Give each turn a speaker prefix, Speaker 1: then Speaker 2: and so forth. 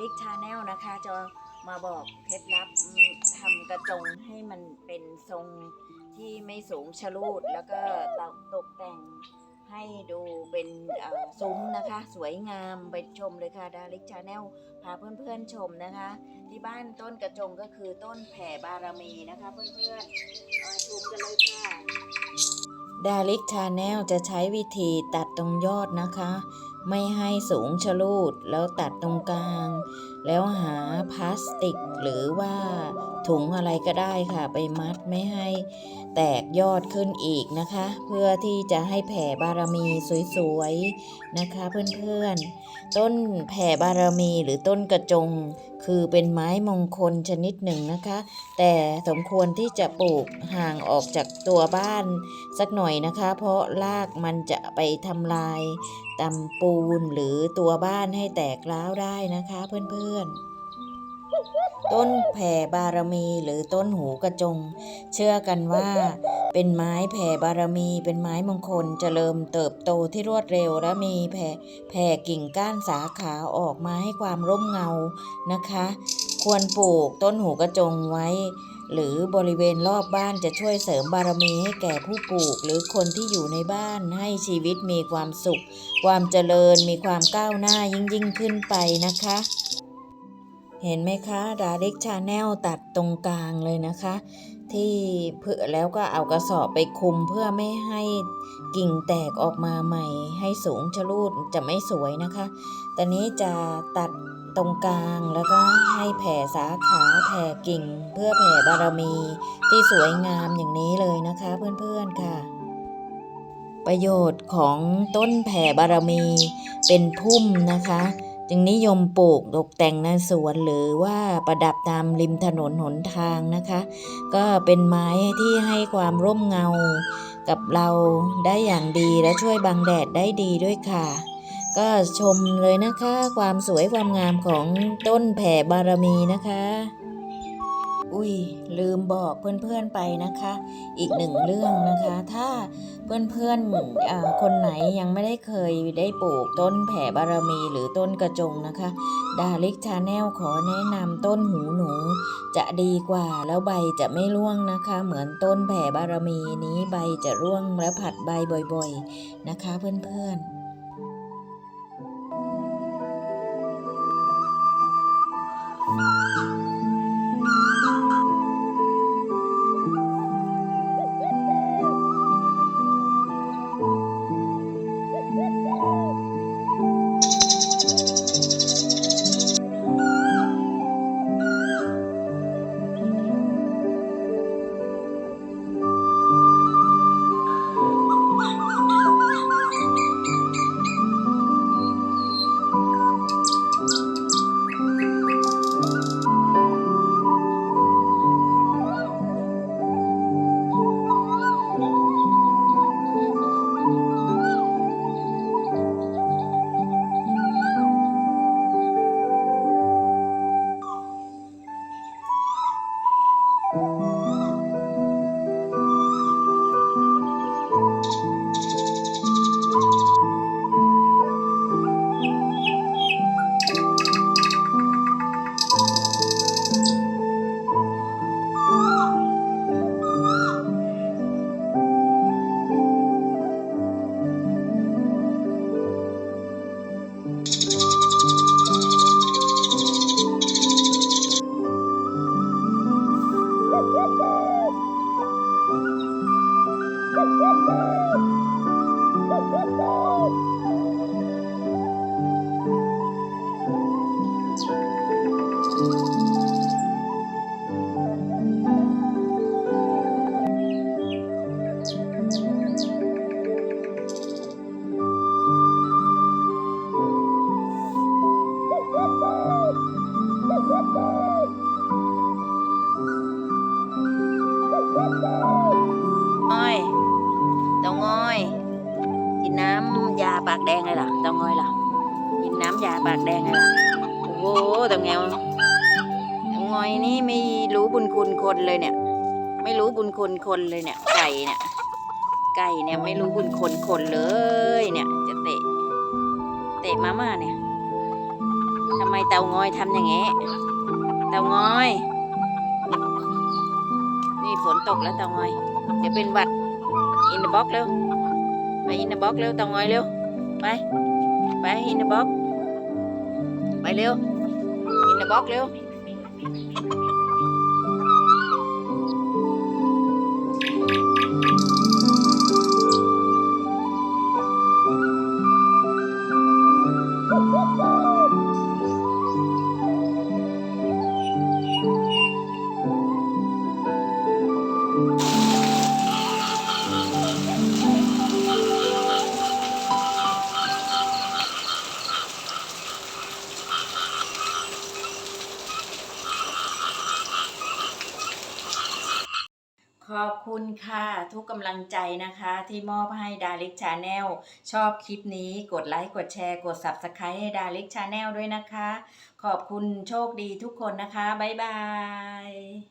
Speaker 1: ลิกชาแนลนะคะ จะมาบอกเคล็ดลับทำกระจงให้มันเป็นทรงที่ไม่สูงชะลูด แล้วก็ตกตกแต่งให้ดูเป็นซุ้มนะคะ สวยงามไปชมเลยค่ะดาริกชาแนลพาเพื่อนๆชมนะคะ ที่บ้านต้นกระจงก็คือต้นแผ่บารมีนะคะ เพื่อนๆชมกันเลยค่ะดาริกชาแนลจะใช้วิธีตัดตรงยอดนะคะ ไม่ให้สูงชะลูดแล้วตัดตรงกลาง แล้วหาพลาสติกหรือว่าถุงอะไรก็ได้ค่ะ ไปมัดไม่ให้แตกยอดขึ้นอีกนะคะ เพื่อที่จะให้แผ่บารมีสวยๆนะคะเพื่อนๆ ต้นแผ่บารมีหรือต้นกระจงคือเป็นไม้มงคลชนิดหนึ่งนะคะ แต่สมควรที่จะปลูกห่างออกจากตัวบ้านสักหน่อยนะคะ เพราะรากมันจะไปทำลายตำปูนหรือตัวบ้านให้แตกร้าวได้นะคะเพื่อนๆ ต้นแผ่บารมีหรือต้นหูกระจง เชื่อกันว่า เป็นไม้แผ่บารมี เป็นไม้มงคลเจริญเติบโตที่รวดเร็วและมีแผ่แผ่กิ่งก้านสาขาออกมาให้ความร่มเงานะคะ ควรปลูกต้นหูกระจงไว้ หรือบริเวณรอบบ้านจะช่วยเสริมบารมีให้แก่ผู้ปลูก หรือคนที่อยู่ในบ้านให้ชีวิตมีความสุข ความเจริญมีความก้าวหน้ายิ่งยิ่งขึ้นไปนะคะ เห็นไหมคะดาริกชาแนลตัดตรงกลางเลยนะคะ ที่เพื่อแล้วก็เอากระสอบไปคุมเพื่อไม่ให้กิ่งแตกออกมาใหม่ ให้สูงชะลูดจะไม่สวยนะคะ ตอนนี้จะตัดตรงกลางแล้วก็ให้แผ่สาขาแผ่กิ่ง เพื่อแผ่บารมีที่สวยงามอย่างนี้เลยนะคะเพื่อนๆค่ะ ประโยชน์ของต้นแผ่บารมีเป็นพุ่มนะคะ จึงนิยมปลูกตกแต่งในสวนหรือว่าประดับตามริมถนนหนทางนะคะ ก็เป็นไม้ที่ให้ความร่มเงากับเราได้อย่างดีและช่วยบังแดดได้ดีด้วยค่ะ ก็ชมเลยนะคะ ความสวยความงามของต้นแผ่บารมีนะคะ อุ้ยลืมบอกเพื่อนๆไปนะคะ อีกหนึ่งเรื่องนะคะ ถ้าเพื่อนๆอ่าคนไหนยังไม่ได้เคยได้ปลูกต้นแผ่บารมีหรือต้นกระจงนะคะดาริกชาแนลขอแนะนำต้นหูหนู จะดีกว่าแล้วใบจะไม่ร่วงนะคะ เหมือนต้นแผ่บารมีนี้ใบจะร่วงและผัดใบบ่อยๆนะคะ เพื่อนๆ อ้อยเตางอยกินน้ำยาปากแดงเลยเหรอเตางอยเหรอกินน้ำยาปากแดงเลยเหรอโอ้โหเตางแงวเตางอยนี่ไม่รู้บุญคุณคนเลยเนี่ย ไม่รู้บุญคุณคนเลยเนี่ย ไก่เนี่ย ไก่เนี่ยไม่รู้บุญคุณคนเลยเนี่ย จะเตะ เตะมาม่าเนี่ย ทำไมเตางอยทำอย่างเงี้ยเตางอย นี่ฝนตกแล้วเตางอย เดี๋ยวเป็นหวัด อินเดอบ็อกเร็ว ไปอินเดอบ็อกเร็วเตางอยเร็ว ไป ไปอินเดอบ็อกไปเร็ว อินเดอบ็อกเร็ว คุณค่ะ ทุกกำลังใจนะคะที่มอบให้ดาริกชาแนลชอบคลิปนี้กดไลค์กดแชร์กด Subscribe ให้ดาริกชาแนลด้วยนะคะ ขอบคุณโชคดีทุกคนนะคะ บ๊ายบาย